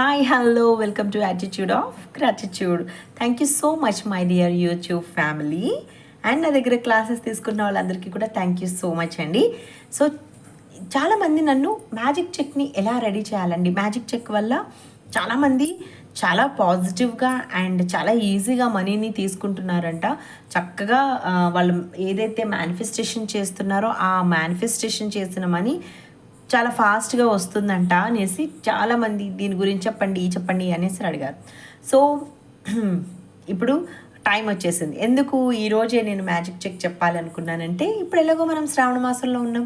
Hi hello welcome to attitude of gratitude thank you so much my dear YouTube family and నా దగ్గర classes తీసుకున్న వాళ్ళందరికీ కూడా thank you so much అండి. So చాలామంది నన్ను మ్యాజిక్ చెక్ని ఎలా రెడీ చేయాలండి? మ్యాజిక్ చెక్ వల్ల చాలామంది చాలా పాజిటివ్గా అండ్ చాలా ఈజీగా మనీని తీసుకుంటున్నారంట. చక్కగా వాళ్ళు ఏదైతే మేనిఫెస్టేషన్ చేస్తున్నారో ఆ మేనిఫెస్టేషన్ చేసిన మనీ చాలా ఫాస్ట్గా వస్తుందంట అనేసి చాలామంది దీని గురించి చెప్పండి చెప్పండి అనేసి అడిగారు. సో ఇప్పుడు టైం వచ్చేసింది. ఎందుకు ఈరోజే నేను మ్యాజిక్ చెక్ చెప్పాలనుకున్నానంటే ఇప్పుడు ఎలాగో మనం శ్రావణ మాసంలో ఉన్నాం.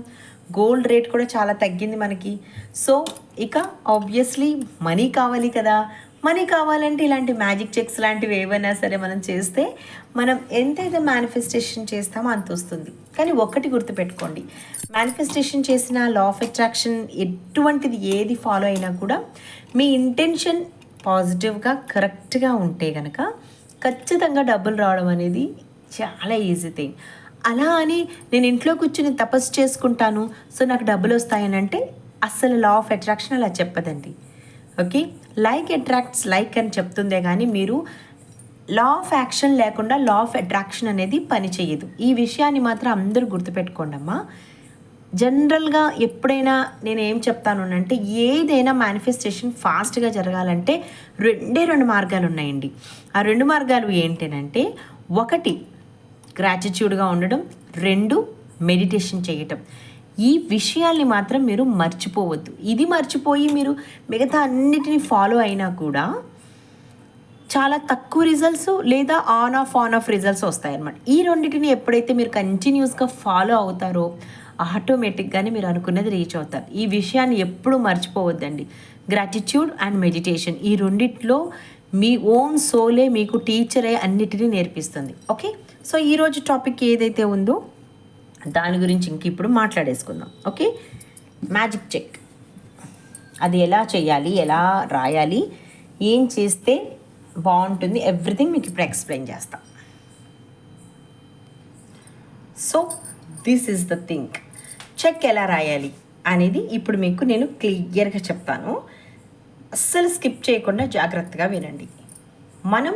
గోల్డ్ రేట్ కూడా చాలా తగ్గింది మనకి. సో ఇక ఆబ్వియస్లీ మనీ కావాలి కదా. మనీ కావాలంటే ఇలాంటి మ్యాజిక్ చెక్స్ లాంటివి ఏవైనా సరే మనం చేస్తే మనం ఎంతైతే మేనిఫెస్టేషన్ చేస్తామో అంత వస్తుంది. కానీ ఒక్కటి గుర్తుపెట్టుకోండి. మేనిఫెస్టేషన్ చేసిన లా ఆఫ్ అట్రాక్షన్ ఎటువంటిది ఏది ఫాలో అయినా కూడా మీ ఇంటెన్షన్ పాజిటివ్గా కరెక్ట్గా ఉంటే కనుక ఖచ్చితంగా డబ్బులు రావడం అనేది చాలా ఈజీ థింగ్ అలా అని నేను ఇంట్లో కూర్చుని తపస్సు చేసుకుంటాను సో నాకు డబ్బులు వస్తాయని అంటే అస్సలు లా ఆఫ్ అట్రాక్షన్ అలా చెప్పదండి. ఓకే లైక్ అట్రాక్ట్స్ లైక్ అని చెప్తుందే కానీ మీరు లా ఆఫ్ యాక్షన్ లేకుండా లా ఆఫ్ అట్రాక్షన్ అనేది పని చేయదు ఈ విషయాన్ని మాత్రం అందరూ గుర్తుపెట్టుకోండి అమ్మా. జనరల్గా ఎప్పుడైనా నేను ఏం చెప్తాను అంటే ఏదైనా మేనిఫెస్టేషన్ ఫాస్ట్గా జరగాలంటే రెండే రెండు మార్గాలు ఉన్నాయండి. ఆ రెండు మార్గాలు ఏంటంటే ఒకటి గ్రాటిట్యూడ్గా ఉండడం రెండు మెడిటేషన్ చేయటం. ఈ విషయాల్ని మాత్రం మీరు మర్చిపోవద్దు. ఇది మర్చిపోయి మీరు మిగతా అన్నిటిని ఫాలో అయినా కూడా చాలా తక్కువ రిజల్ట్స్ లేదా on off on off results వస్తాయన్నమాట. ఈ రెండింటిని ఎప్పుడైతే మీరు కంటిన్యూస్గా ఫాలో అవుతారో ఆటోమేటిక్గానే మీరు అనుకున్నది రీచ్ అవుతారు. ఈ విషయాన్ని ఎప్పుడు మర్చిపోవద్దండి. గ్రాటిట్యూడ్ అండ్ మెడిటేషన్ ఈ రెండిట్లో మీ ఓన్ సోలే మీకు టీచరే అన్నిటినీ నేర్పిస్తుంది. ఓకే సో ఈరోజు టాపిక్ ఏదైతే ఉందో దాని గురించి ఇంక ఇప్పుడు మాట్లాడేసుకుందాం. ఓకే? Magic check. అది ఎలా చేయాలి ఎలా రాయాలి ఏం చేస్తే బాగుంటుంది ఎవ్రీథింగ్ మీకు ఇప్పుడు ఎక్స్ప్లెయిన్ చేస్తాం. So this is the thing check ఎలా రాయాలి అనేది ఇప్పుడు మీకు నేను క్లియర్గా చెప్తాను. అస్సలు స్కిప్ చేయకుండా జాగ్రత్తగా వినండి. మనం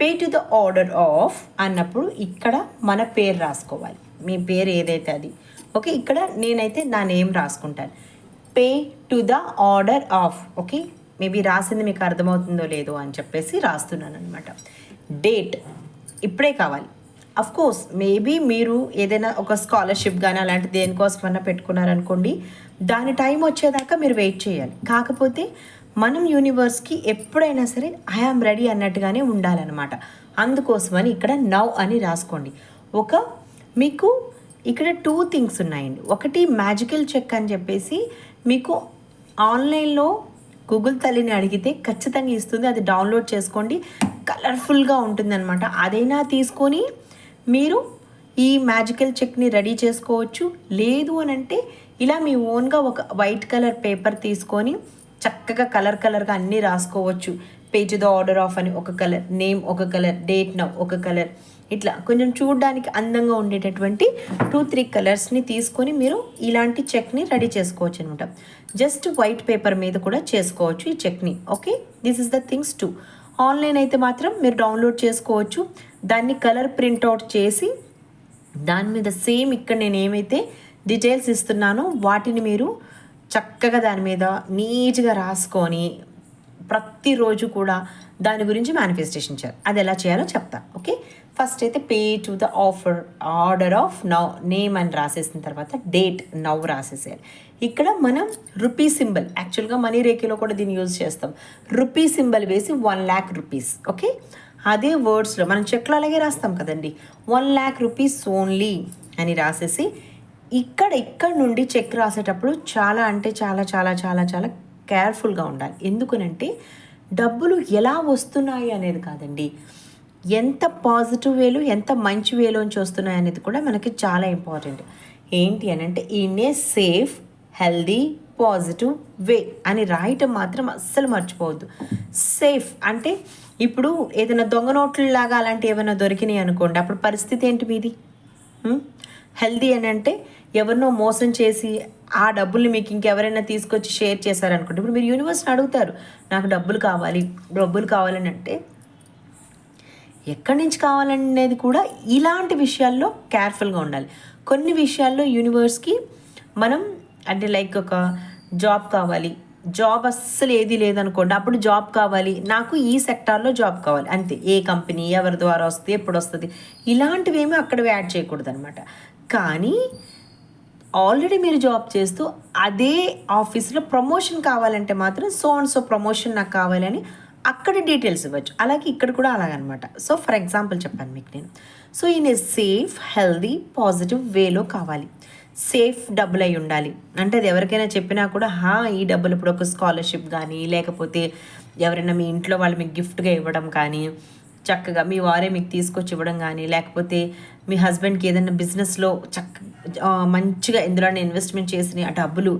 pay to the order of అన్నప్పుడు ఇక్కడ మన పేరు రాసుకోవాలి. మీ పేరు ఏదైతే అది. ఓకే ఇక్కడ నేనైతే నా నేమ్ రాసుకుంటాను. Pay to the order of okay? Maybe రాసింది మీకు అర్థమవుతుందో లేదో అని చెప్పేసి రాస్తున్నాను అనమాట డేట్ ఇప్పుడే కావాలి. అఫ్ కోర్స్ మేబీ మీరు ఏదైనా ఒక స్కాలర్షిప్ కానీ అలాంటి దేనికోసమన్నా పెట్టుకున్నారనుకోండి దాని టైం వచ్చేదాకా మీరు వెయిట్ చేయాలి. కాకపోతే మనం యూనివర్స్కి ఎప్పుడైనా సరే ఐఆమ్ రెడీ అన్నట్టుగానే ఉండాలన్నమాట. అందుకోసమని ఇక్కడ నవ్ అని రాసుకోండి. ఒక మీకు ఇక్కడ టూ థింగ్స్ ఉన్నాయండి. ఒకటి మ్యాజికల్ చెక్ అని చెప్పేసి మీకు ఆన్లైన్లో గూగుల్ తల్లిని అడిగితే ఖచ్చితంగా ఇస్తుంది. అది డౌన్లోడ్ చేసుకోండి. కలర్ఫుల్గా ఉంటుందన్నమాట. అదైనా తీసుకొని మీరు ఈ మ్యాజికల్ చెక్ని రెడీ చేసుకోవచ్చు. లేదు అని అంటే ఇలా మీ ఓన్గా ఒక వైట్ కలర్ పేపర్ తీసుకొని చక్కగా కలర్ కలర్గా అన్నీ రాసుకోవచ్చు. పేజ్ ద ఆర్డర్ ఆఫ్ అని ఒక కలర్ నేమ్ ఒక కలర్ డేట్ నవ్ ఒక కలర్ ఇట్లా కొంచెం చూడడానికి అందంగా ఉండేటటువంటి టూ త్రీ కలర్స్ని తీసుకొని మీరు ఇలాంటి చెక్ని రెడీ చేసుకోవచ్చు అనమాట జస్ట్ వైట్ పేపర్ మీద కూడా చేసుకోవచ్చు ఈ చెక్ని okay this is the things too online అయితే మాత్రం మీరు డౌన్లోడ్ చేసుకోవచ్చు. దాన్ని కలర్ ప్రింట్అవుట్ చేసి దాని మీద సేమ్ ఇక్కడ నేను ఏమైతే డీటెయిల్స్ ఇస్తున్నానో వాటిని మీరు చక్కగా దాని మీద నీట్గా రాసుకొని ప్రతిరోజు కూడా దాని గురించి మేనిఫెస్టేషన్ చేయాలి. అది ఎలా చేయాలో చెప్తా ఓకే ఫస్ట్ అయితే pay to the offer order of now name అని రాసేసిన తర్వాత డేట్ నవ్ రాసేసేయాలి. ఇక్కడ మనం రూపీ సింబల్ యాక్చువల్గా మనీ రేఖలో కూడా దీన్ని యూజ్ చేస్తాం. రూపీ సింబల్ వేసి వన్ ల్యాక్ రూపీస్ ఓకే అదే వర్డ్స్లో మనం చెక్లో అలాగే రాస్తాం కదండి. వన్ ల్యాక్ రూపీస్ ఓన్లీ అని రాసేసి ఇక్కడ ఇక్కడ నుండి చెక్ రాసేటప్పుడు చాలా అంటే చాలా చాలా చాలా చాలా కేర్ఫుల్గా ఉండాలి. ఎందుకనంటే డబ్బులు ఎలా వస్తున్నాయి అనేది కాదండి. ఎంత పాజిటివ్ వేలు ఎంత మంచి వేలోంచి వస్తున్నాయి అనేది కూడా మనకి చాలా ఇంపార్టెంట్. ఏంటి అని అంటే in a safe healthy positive way అని రాయటం మాత్రం అస్సలు మర్చిపోవద్దు. సేఫ్ అంటే ఇప్పుడు ఏదైనా దొంగ నోట్లు లాగా అలాంటివి ఏమైనా దొరికినాయి అనుకోండి అప్పుడు పరిస్థితి ఏంటి మీది? హెల్దీ అని అంటే ఎవరినో మోసం చేసి ఆ డబ్బుల్ని మీకు ఇంకెవరైనా తీసుకొచ్చి షేర్ చేశారనుకోండి ఇప్పుడు మీరు యూనివర్స్ని అడుగుతారు నాకు డబ్బులు కావాలి డబ్బులు కావాలని అంటే ఎక్కడి నుంచి కావాలనేది కూడా ఇలాంటి విషయాల్లో కేర్ఫుల్గా ఉండాలి. కొన్ని విషయాల్లో యూనివర్స్కి మనం అంటే లైక్ ఒక జాబ్ కావాలి జాబ్ అస్సలు ఏది లేదనుకోండి అప్పుడు జాబ్ కావాలి నాకు ఈ సెక్టార్లో జాబ్ కావాలి అంతే. ఏ కంపెనీ ఎవరి ద్వారా వస్తుంది ఎప్పుడు వస్తుంది ఇలాంటివి అక్కడ యాడ్ చేయకూడదు అనమాట కానీ ఆల్రెడీ మీరు జాబ్ చేస్తూ అదే ఆఫీస్లో ప్రమోషన్ కావాలంటే మాత్రం సో అండ్ సో ప్రమోషన్ నాకు కావాలని అక్కడ డీటెయిల్స్ ఇవ్వచ్చు. అలాగే ఇక్కడ కూడా అలాగనమాట. సో ఫర్ ఎగ్జాంపుల్ చెప్పాను మీకు నేను. సో ఈయన సేఫ్ హెల్దీ పాజిటివ్ వేలో కావాలి. సేఫ్ డబ్బులు అయి ఉండాలి. అంటే అది ఎవరికైనా చెప్పినా కూడా హా ఈ డబ్బులు ఇప్పుడు ఒక స్కాలర్షిప్ కానీ లేకపోతే ఎవరైనా మీ ఇంట్లో వాళ్ళు మీకు గిఫ్ట్గా ఇవ్వడం కానీ చక్కగా మీ వారే మీకు తీసుకొచ్చి ఇవ్వడం కానీ లేకపోతే మీ హస్బెండ్కి ఏదైనా బిజినెస్లో చక్క మంచిగా ఎందులోనే ఇన్వెస్ట్మెంట్ చేసిన ఆ డబ్బులు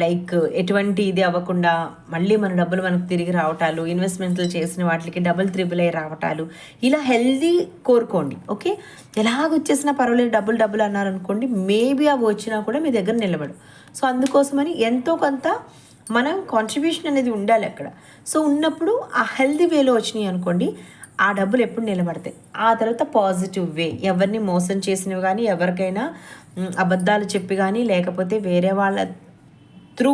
లైక్ ఎటువంటి ఇది అవ్వకుండా మళ్ళీ మన డబ్బులు మనకు తిరిగి రావటాలు ఇన్వెస్ట్మెంట్లు చేసిన వాటికి డబుల్ త్రిబుల్ అయి రావటాలు ఇలా హెల్దీ కోరుకోండి ఓకే? ఎలాగొచ్చేసినా పర్వాలేదు డబ్బులు డబ్బులు అన్నారనుకోండి మేబీ అవి వచ్చినా కూడా మీ దగ్గర నిలబడు సో అందుకోసమని ఎంతో కొంత మనం కాంట్రిబ్యూషన్ అనేది ఉండాలి అక్కడ. సో ఉన్నప్పుడు ఆ హెల్దీ వేలో వచ్చినాయి అనుకోండి ఆ డబ్బులు ఎప్పుడు నిలబడతాయి. ఆ తర్వాత పాజిటివ్ వే ఎవరిని మోసం చేసినవి కానీ ఎవరికైనా అబద్ధాలు చెప్పి కానీ లేకపోతే వేరే వాళ్ళ త్రూ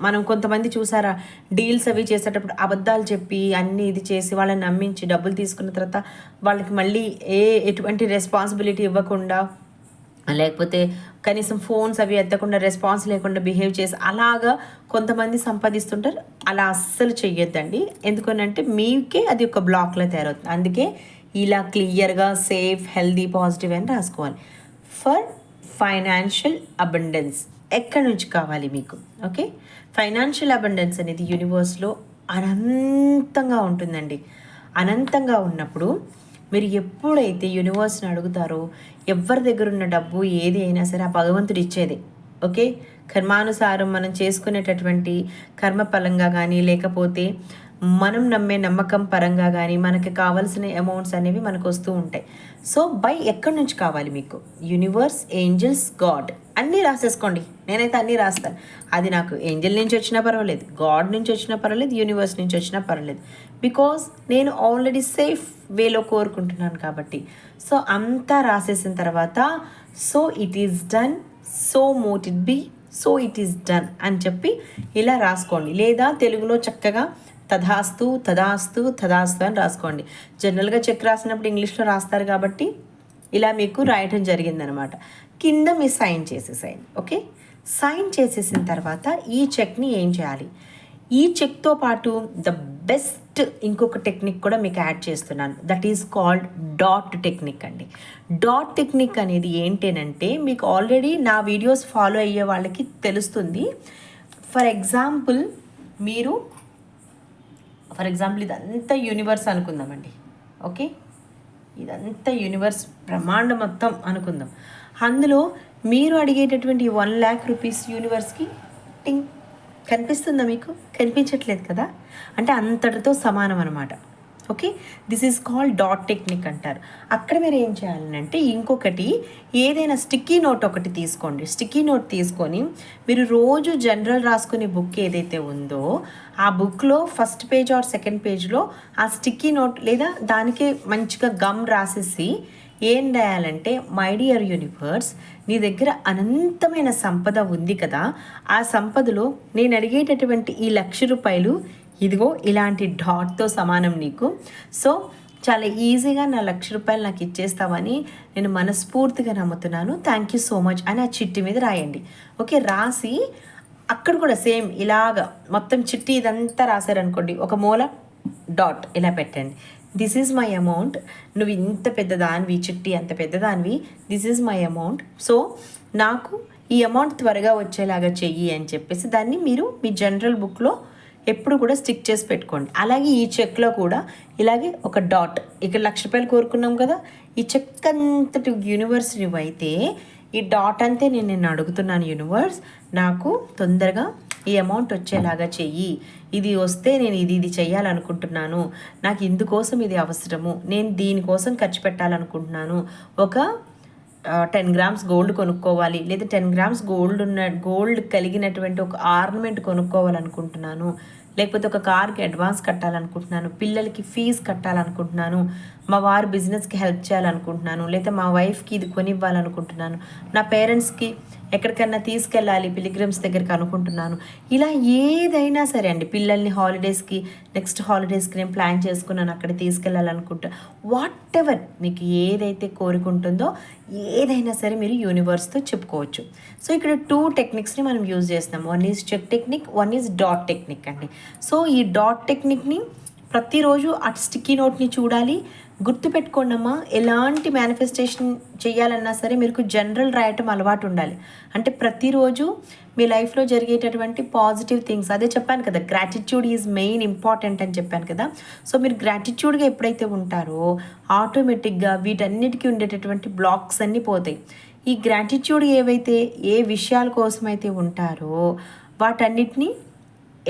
మనం కొంతమంది చూసారా డీల్స్ అవి చేసేటప్పుడు అబద్ధాలు చెప్పి అన్నీ ఇది చేసి వాళ్ళని నమ్మించి డబ్బులు తీసుకున్న తర్వాత వాళ్ళకి మళ్ళీ ఏ ఎటువంటి రెస్పాన్సిబిలిటీ ఇవ్వకుండా లేకపోతే కనీసం ఫోన్స్ అవి ఎత్తకుండా రెస్పాన్స్ లేకుండా బిహేవ్ చేసి అలాగా కొంతమంది సంపాదిస్తుంటారు. అలా అస్సలు చెయ్యొద్దండి. ఎందుకనంటే మీకే అది ఒక బ్లాక్లో తయారవుతుంది. అందుకే ఇలా క్లియర్గా సేఫ్ హెల్దీ పాజిటివ్ అని రాసుకోవాలి. ఫర్ ఫైనాన్షియల్ అబండెన్స్ ఎక్కడి నుంచి కావాలి మీకు? ఓకే? ఫైనాన్షియల్ అబండెన్స్ అనేది యూనివర్స్లో అనంతంగా ఉంటుందండి. అనంతంగా ఉన్నప్పుడు మీరు ఎప్పుడైతే యూనివర్స్ని అడుగుతారో ఎవరి దగ్గర ఉన్న డబ్బు ఏది అయినా సరే ఆ భగవంతుడు ఇచ్చేదే. ఓకే? కర్మానుసారం మనం చేసుకునేటటువంటి కర్మ పరంగా కానీ లేకపోతే మనం నమ్మే నమ్మకం పరంగా కానీ మనకి కావాల్సిన అమౌంట్స్ అనేవి మనకు వస్తూ ఉంటాయి. సో బై ఎక్కడి నుంచి కావాలి మీకు? యూనివర్స్ ఏంజల్స్ గాడ్ అన్నీ రాసేసుకోండి. నేనైతే అన్నీ రాస్తాను. అది నాకు ఏంజల్ నుంచి వచ్చినా పర్వాలేదు గాడ్ నుంచి వచ్చినా పర్వాలేదు యూనివర్స్ నుంచి వచ్చినా పర్వాలేదు. బికాస్ నేను ఆల్రెడీ సేఫ్ వేలో కోరుకుంటున్నాను కాబట్టి. సో అంతా రాసేసిన తర్వాత so it is done so mote it be so it is done అని చెప్పి ఇలా రాసుకోండి. లేదా తెలుగులో చక్కగా తధాస్తు తదాస్తు తదాస్తు అని రాసుకోండి. జనరల్గా చెక్ రాసినప్పుడు ఇంగ్లీష్లో రాస్తారు కాబట్టి ఇలా మీకు రాయటం జరిగిందనమాట. కింద మీ సైన్ చేసేసేయండి. ఓకే సైన్ చేసేసిన తర్వాత ఈ చెక్ని ఏం చేయాలి? ఈ చెక్తో పాటు ద బెస్ట్ ఇంకొక టెక్నిక్ కూడా మీకు యాడ్ చేస్తున్నాను. That is called dot technique అండి. డాట్ టెక్నిక్ అనేది ఏంటేనంటే మీకు ఆల్రెడీ నా వీడియోస్ ఫాలో అయ్యే వాళ్ళకి తెలుస్తుంది. ఫర్ ఎగ్జాంపుల్ మీరు ఫర్ ఎగ్జాంపుల్ ఇదంతా యూనివర్స్ అనుకుందామండి. ఓకే ఇదంతా యూనివర్స్ బ్రహ్మాండ మొత్తం అనుకుందాం. అందులో మీరు అడిగేటటువంటి వన్ ల్యాక్ రూపీస్ యూనివర్స్కి టింగ్. కనిపిస్తుందా మీకు? కనిపించట్లేదు కదా? అంటే అంతటితో సమానం అనమాట okay? This is called dot technique అంటారు. అక్కడ మీరు ఏం చేయాలంటే ఇంకొకటి ఏదైనా స్టిక్కీ నోట్ ఒకటి తీసుకోండి. స్టిక్కీ నోట్ తీసుకొని మీరు రోజు జనరల్ రాసుకునే బుక్ ఏదైతే ఉందో ఆ బుక్లో ఫస్ట్ పేజ్ ఆర్ సెకండ్ పేజ్లో ఆ స్టిక్కీ నోట్ లేదా దానికే మంచిగా గమ్ రాసేసి ఏం రాయాలంటే మై డియర్ యూనివర్స్ నీ దగ్గర అనంతమైన సంపద ఉంది కదా ఆ సంపదలో నేను అడిగేటటువంటి ఈ లక్ష రూపాయలు ఇదిగో ఇలాంటి డాట్తో సమానం నీకు. సో చాలా ఈజీగా నా లక్ష రూపాయలు నాకు ఇచ్చేస్తావని నేను మనస్ఫూర్తిగా నమ్ముతున్నాను. థ్యాంక్ యూ సో మచ్ అని ఆ చిట్టి మీద రాయండి. ఓకే రాసి అక్కడ కూడా సేమ్ ఇలాగా మొత్తం చిట్టి ఇదంతా రాశారనుకోండి ఒక మూల డాట్ ఇలా పెట్టండి. దిస్ ఈజ్ మై అమౌంట్ నువ్వు ఇంత పెద్ద దానివి చిట్టి అంత పెద్ద దానివి this is my amount so నాకు ఈ అమౌంట్ త్వరగా వచ్చేలాగా చెయ్యి అని చెప్పేసి దాన్ని మీరు మీ జనరల్ బుక్లో ఎప్పుడు కూడా స్టిక్ చేసి పెట్టుకోండి. అలాగే ఈ చెక్లో కూడా ఇలాగే ఒక డాట్ ఇక్కడ లక్ష రూపాయలు కోరుకున్నాం కదా. ఈ చెక్ అంతటి యూనివర్స్ నువ్వైతే ఈ డాట్ అంతే నేను నిన్ను అడుగుతున్నాను యూనివర్స్ నాకు తొందరగా ఈ అమౌంట్ వచ్చేలాగా చెయ్యి. ఇది వస్తే నేను ఇది ఇది చేయాలనుకుంటున్నాను నాకు ఇందుకోసం ఇది అవసరము. నేను దీనికోసం ఖర్చు పెట్టాలనుకుంటున్నాను. ఒక టెన్ గ్రామ్స్ గోల్డ్ కొనుక్కోవాలి. లేదా టెన్ గ్రామ్స్ గోల్డ్ ఉన్న గోల్డ్ కలిగినటువంటి ఒక ఆర్నమెంట్ కొనుక్కోవాలనుకుంటున్నాను. లేకపోతే ఒక కార్కి అడ్వాన్స్ కట్టాలనుకుంటున్నాను. పిల్లలకి ఫీజు కట్టాలనుకుంటున్నాను. మా వారు బిజినెస్కి హెల్ప్ చేయాలనుకుంటున్నాను లేదా మా వైఫ్కి ఇది కొనివ్వాలనుకుంటున్నాను నా పేరెంట్స్కి ఎక్కడికన్నా తీసుకెళ్ళాలి పిలిగ్రిమ్స్ దగ్గరికి అనుకుంటున్నాను. ఇలా ఏదైనా సరే అండి పిల్లల్ని హాలిడేస్కి నెక్స్ట్ హాలిడేస్కి నేను ప్లాన్ చేసుకున్నాను అక్కడ తీసుకెళ్ళాలనుకుంటా వాట్ ఎవర్ మీకు ఏదైతే కోరుకుంటుందో ఏదైనా సరే మీరు యూనివర్స్తో చెప్పుకోవచ్చు. సో ఇక్కడ టూ టెక్నిక్స్ని మనం యూజ్ చేస్తున్నాం. One is check technique one is dot technique అండి. సో ఈ డాట్ టెక్నిక్ని ప్రతిరోజు ఆ స్టిక్కీ నోట్ని చూడాలి గుర్తుపెట్టుకోండమ్మా ఎలాంటి మేనిఫెస్టేషన్ చేయాలన్నా సరే మీకు జనరల్ రాయటం అలవాటు ఉండాలి. అంటే ప్రతిరోజు మీ లైఫ్లో జరిగేటటువంటి పాజిటివ్ థింగ్స్ అదే చెప్పాను కదా గ్రాటిట్యూడ్ ఈజ్ మెయిన్ ఇంపార్టెంట్ అని చెప్పాను కదా. సో మీరు గ్రాటిట్యూడ్గా ఎప్పుడైతే ఉంటారో ఆటోమేటిక్గా వీటన్నిటికీ ఉండేటటువంటి బ్లాక్స్ అన్నీ పోతాయి. ఈ గ్రాటిట్యూడ్ ఏవైతే ఏ విషయాల కోసం అయితే ఉంటారో వాటన్నిటినీ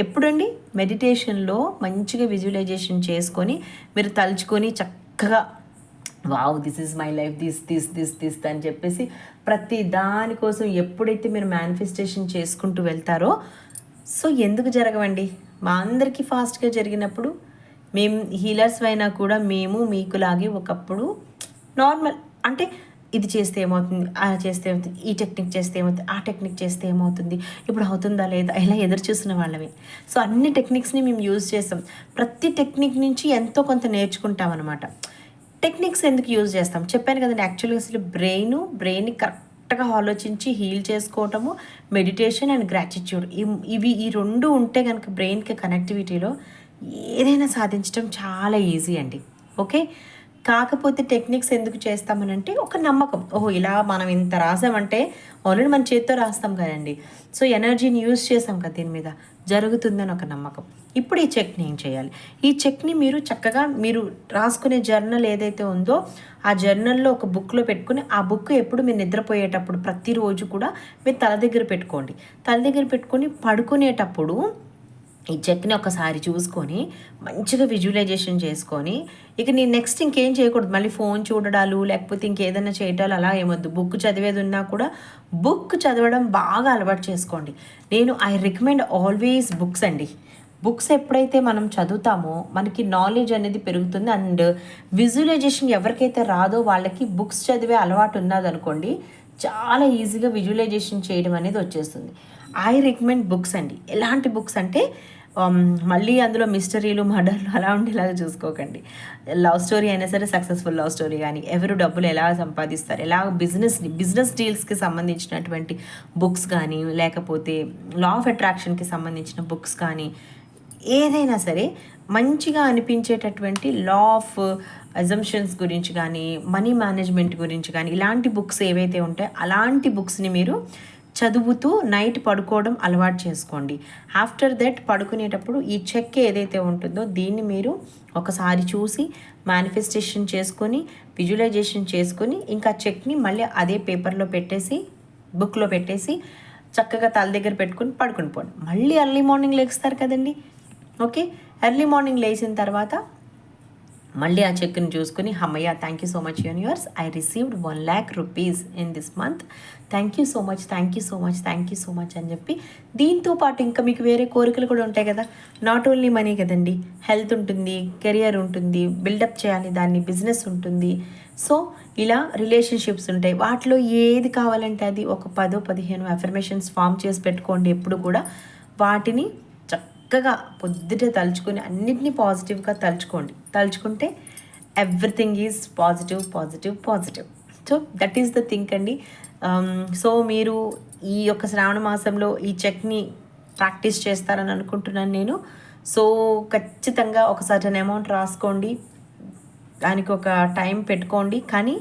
ఎప్పుడండి మెడిటేషన్లో మంచిగా విజువలైజేషన్ చేసుకొని మీరు తలుచుకొని చక్కగా wow this is my life this this this this అని చెప్పేసి ప్రతి దానికోసం ఎప్పుడైతే మీరు మేనిఫెస్టేషన్ చేసుకుంటూ వెళ్తారో సో ఎందుకు జరగవండి? మా అందరికీ ఫాస్ట్గా జరిగినప్పుడు మేము హీలర్స్ అయినా కూడా మేము మీకులాగే ఒకప్పుడు నార్మల్ అంటే ఇది చేస్తే ఏమవుతుంది? ఆ చేస్తే ఏమవుతుంది? ఈ టెక్నిక్ చేస్తే ఏమవుతుంది? ఆ టెక్నిక్ చేస్తే ఏమవుతుంది? ఇప్పుడు అవుతుందా లేదా? ఇలా ఎదురు చూసిన వాళ్ళవి. సో అన్ని టెక్నిక్స్ని మేము యూజ్ చేస్తాం. ప్రతి టెక్నిక్ నుంచి ఎంతో కొంత నేర్చుకుంటాం అనమాట టెక్నిక్స్ ఎందుకు యూజ్ చేస్తాం? చెప్పాను కదండి యాక్చువల్గా అసలు బ్రెయిన్ బ్రెయిన్ని కరెక్ట్గా ఆలోచించి హీల్ చేసుకోవటము మెడిటేషన్ అండ్ గ్రాటిట్యూడ్. ఇవి ఈ రెండు ఉంటే కనుక బ్రెయిన్కి కనెక్టివిటీలో ఏదైనా సాధించడం చాలా ఈజీ అండి. ఓకే? కాకపోతే టెక్నిక్స్ ఎందుకు చేస్తామనంటే ఒక నమ్మకం. ఓహో ఇలా మనం ఇంత రాసామంటే ఆల్రెడీ మన చేత్తో రాస్తాం కదండి. సో ఎనర్జీని యూజ్ చేసాం కదా దీని మీద. జరుగుతుందని ఒక నమ్మకం. ఇప్పుడు ఈ చెక్ని ఏం చేయాలి? ఈ చెక్ని మీరు చక్కగా మీరు రాసుకునే జర్నల్ ఏదైతే ఉందో ఆ జర్నల్లో ఒక బుక్లో పెట్టుకుని ఆ బుక్ ఎప్పుడు మీరు నిద్రపోయేటప్పుడు ప్రతిరోజు కూడా మీరు తల దగ్గర పెట్టుకోండి. తల దగ్గర పెట్టుకొని పడుకునేటప్పుడు ఈ చెక్ని ఒకసారి చూసుకొని మంచిగా విజువలైజేషన్ చేసుకొని ఇక నేను నెక్స్ట్ ఇంకేం చేయకూడదు. మళ్ళీ ఫోన్ చూడడాలు లేకపోతే ఇంకేదైనా చేయటాలు అలా ఏమొద్దు. బుక్ చదివేది ఉన్నా కూడా బుక్ చదవడం బాగా అలవాటు చేసుకోండి. నేను ఐ రికమెండ్ ఆల్వేస్ బుక్స్ అండి. బుక్స్ ఎప్పుడైతే మనం చదువుతామో మనకి నాలెడ్జ్ అనేది పెరుగుతుంది. అండ్ విజువలైజేషన్ ఎవరికైతే రాదో వాళ్ళకి బుక్స్ చదివే అలవాటు ఉన్నదనుకోండి చాలా ఈజీగా విజువలైజేషన్ చేయడం అనేది వచ్చేస్తుంది. ఐ రికమెండ్ బుక్స్ అండి. ఎలాంటి బుక్స్ అంటే um, మళ్ళీ అందులో మిస్టరీలు మర్డర్లు అలా ఉండేలాగా చూసుకోకండి. లవ్ స్టోరీ అయినా సరే సక్సెస్ఫుల్ లవ్ స్టోరీ కానీ ఎవరు డబ్బులు ఎలా సంపాదిస్తారు ఎలా బిజినెస్ని బిజినెస్ డీల్స్కి సంబంధించినటువంటి బుక్స్ కానీ లేకపోతే లా ఆఫ్ అట్రాక్షన్కి సంబంధించిన బుక్స్ కానీ ఏదైనా సరే మంచిగా అనిపించేటటువంటి లా ఆఫ్ అజంప్షన్స్ గురించి కానీ మనీ మేనేజ్మెంట్ గురించి కానీ ఇలాంటి బుక్స్ ఏవైతే ఉంటాయో అలాంటి బుక్స్ని మీరు చదువుతూ నైట్ పడుకోవడం అలవాటు చేసుకోండి. ఆఫ్టర్ దట్ పడుకునేటప్పుడు ఈ చెక్ ఏదైతే ఉంటుందో దీన్ని మీరు ఒకసారి చూసి మేనిఫెస్టేషన్ చేసుకొని విజువలైజేషన్ చేసుకొని ఇంకా చెక్ని మళ్ళీ అదే పేపర్లో పెట్టేసి బుక్లో పెట్టేసి చక్కగా తల దగ్గర పెట్టుకుని పడుకుని పోండి. మళ్ళీ ఎర్లీ మార్నింగ్ లేస్తారు కదండి. ఓకే? ఎర్లీ మార్నింగ్ లేచిన తర్వాత మళ్ళీ ఆ చెక్ని చూసుకుని హమ్మయ్య thank you so much universe I received one lakh rupees in this month thank you so much thank you so much thank you so much అని చెప్పి దీంతో పాటు ఇంకా మీకు వేరే కోరికలు కూడా ఉంటాయి కదా? నాట్ ఓన్లీ మనీ కదండి హెల్త్ ఉంటుంది కెరియర్ ఉంటుంది బిల్డప్ చేయాలి దాన్ని బిజినెస్ ఉంటుంది. సో ఇలా రిలేషన్షిప్స్ ఉంటాయి. వాటిలో ఏది కావాలంటే అది ఒక పదో పదిహేను అఫర్మేషన్స్ ఫామ్ చేసి పెట్టుకోండి ఎప్పుడు కూడా. వాటిని చక్కగా పొద్దుట తలుచుకొని అన్నిటినీ పాజిటివ్గా తలుచుకోండి. తలుచుకుంటే everything is positive positive positive so that is the think అండి. Um, సో మీరు ఈ యొక్క శ్రావణ మాసంలో ఈ చెక్ని ప్రాక్టీస్ చేస్తారని అనుకుంటున్నాను నేను. సో ఖచ్చితంగా ఒక సర్టన్ అమౌంట్ రాసుకోండి. దానికి ఒక టైం పెట్టుకోండి. కానీ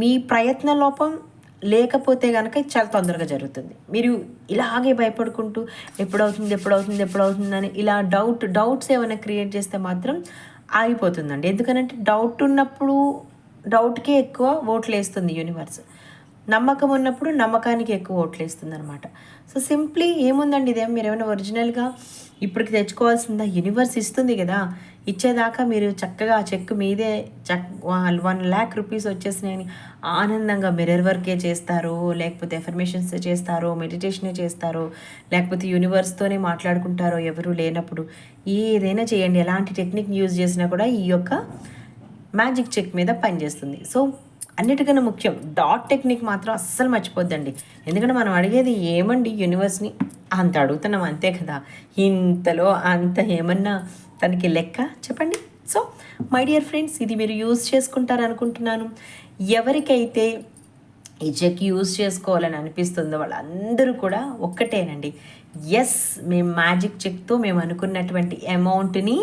మీ ప్రయత్న లోపం లేకపోతే కనుక చాలా తొందరగా జరుగుతుంది. మీరు ఇలాగే భయపడుకుంటూ ఎప్పుడవుతుంది ఎప్పుడవుతుంది ఎప్పుడవుతుందని ఇలా డౌట్ డౌట్స్ ఏమైనా క్రియేట్ చేస్తే మాత్రం ఆగిపోతుందండి. ఎందుకనంటే డౌట్ ఉన్నప్పుడు డౌట్కే ఎక్కువ ఓట్లు వేస్తుంది యూనివర్స్. నమ్మకం ఉన్నప్పుడు నమ్మకానికి ఎక్కువ ఓట్లు వేస్తుంది అనమాట సో సింప్లీ ఏముందండి ఇదేం? మీరు ఏమైనా ఒరిజినల్గా ఇప్పటికి తెచ్చుకోవాల్సిందా? యూనివర్స్ ఇస్తుంది కదా. ఇచ్చేదాకా మీరు చక్కగా ఆ చెక్ మీదే చక్ వన్ ల్యాక్ రూపీస్ వచ్చేసినాయని ఆనందంగా మిర్రర్ వర్కే చేస్తారో లేకపోతే ఎఫర్మేషన్స్ చేస్తారో మెడిటేషనే చేస్తారో లేకపోతే యూనివర్స్తోనే మాట్లాడుకుంటారో ఎవరు లేనప్పుడు ఏదైనా చేయండి. ఎలాంటి టెక్నిక్ యూజ్ చేసినా కూడా ఈ యొక్క మ్యాజిక్ చెక్ మీద పనిచేస్తుంది. సో అన్నిటికన్నా ముఖ్యం డాట్ టెక్నిక్ మాత్రం అస్సలు మర్చిపోద్దండి. ఎందుకంటే మనం అడిగేది ఏమండి యూనివర్స్ని అంత అడుగుతున్నాం అంతే కదా. ఇంతలో అంత ఏమన్నా తనకి లెక్క? చెప్పండి. సో మై డియర్ ఫ్రెండ్స్ ఇది మీరు యూజ్ చేసుకుంటారు అనుకుంటున్నాను ఎవరికైతే ఈ చెక్ యూజ్ చేసుకోవాలని అనిపిస్తుందో వాళ్ళందరూ కూడా ఒక్కటేనండి. ఎస్ మేము మ్యాజిక్ చెక్తో మేము అనుకున్నటువంటి అమౌంట్ని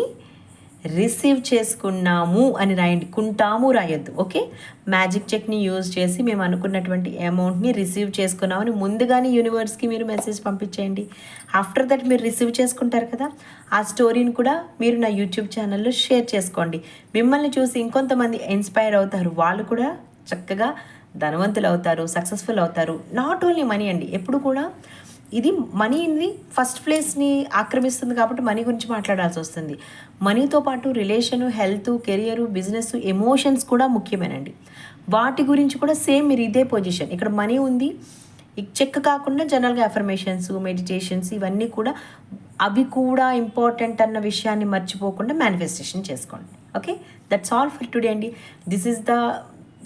రిసీవ్ చేసుకున్నాము అని రాయండి. కుంటాము రాయొద్దు. ఓకే? మ్యాజిక్ చెక్ని యూజ్ చేసి మేము అనుకున్నటువంటి అమౌంట్ని రిసీవ్ చేసుకున్నామని ముందుగానే యూనివర్స్కి మీరు మెసేజ్ పంపించేయండి. ఆఫ్టర్ దట్ మీరు రిసీవ్ చేసుకుంటారు కదా? ఆ స్టోరీని కూడా మీరు నా యూట్యూబ్ ఛానల్లో షేర్ చేసుకోండి. మిమ్మల్ని చూసి ఇంకొంతమంది ఇన్స్పైర్ అవుతారు. వాళ్ళు కూడా చక్కగా ధనవంతులు అవుతారు సక్సెస్ఫుల్ అవుతారు. నాట్ ఓన్లీ మనీ అండి. ఎప్పుడు కూడా ఇది మనీని ఫస్ట్ ప్లేస్ని ఆక్రమిస్తుంది కాబట్టి మనీ గురించి మాట్లాడాల్సి వస్తుంది. మనీతో పాటు relation health career business emotions కూడా ముఖ్యమేనండి. వాటి గురించి కూడా సేమ్ మీరు ఇదే పొజిషన్ ఇక్కడ మనీ ఉంది. చెక్ కాకుండా జనరల్గా అఫర్మేషన్స్ మెడిటేషన్స్ ఇవన్నీ కూడా అవి కూడా ఇంపార్టెంట్ అన్న విషయాన్ని మర్చిపోకుండా మేనిఫెస్టేషన్ చేసుకోండి. Okay that's all for today అండి. This is the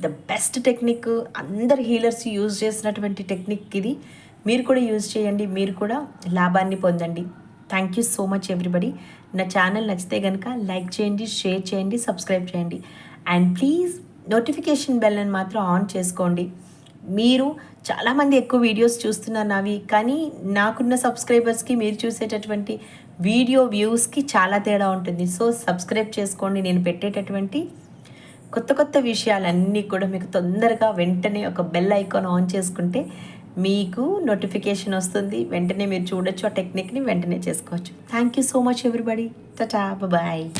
the best technique అందరు హీలర్స్ యూజ్ చేసినటువంటి టెక్నిక్ ఇది. మీరు కూడా యూజ్ చేయండి మీరు కూడా లాభాన్ని పొందండి. Thank you so much everybody నా ఛానల్ నచ్చితే కనుక లైక్ చేయండి షేర్ చేయండి సబ్స్క్రైబ్ చేయండి. అండ్ ప్లీజ్ నోటిఫికేషన్ బెల్ అని మాత్రం ఆన్ చేసుకోండి. మీరు చాలామంది ఎక్కువ వీడియోస్ చూస్తున్నారు నావి కానీ నాకున్న సబ్స్క్రైబర్స్కి మీరు చూసేటటువంటి వీడియో వ్యూస్కి చాలా తేడా ఉంటుంది. సో సబ్స్క్రైబ్ చేసుకోండి. నేను పెట్టేటటువంటి కొత్త కొత్త విషయాలన్నీ కూడా మీకు తొందరగా వెంటనే ఒక బెల్ ఐకాన్ ఆన్ చేసుకుంటే మీకు నోటిఫికేషన్ వస్తుంది. వెంటనే మీరు చూడొచ్చు. ఆ టెక్నిక్ని వెంటనే చేసుకోవచ్చు. Thank you so much everybody tata bye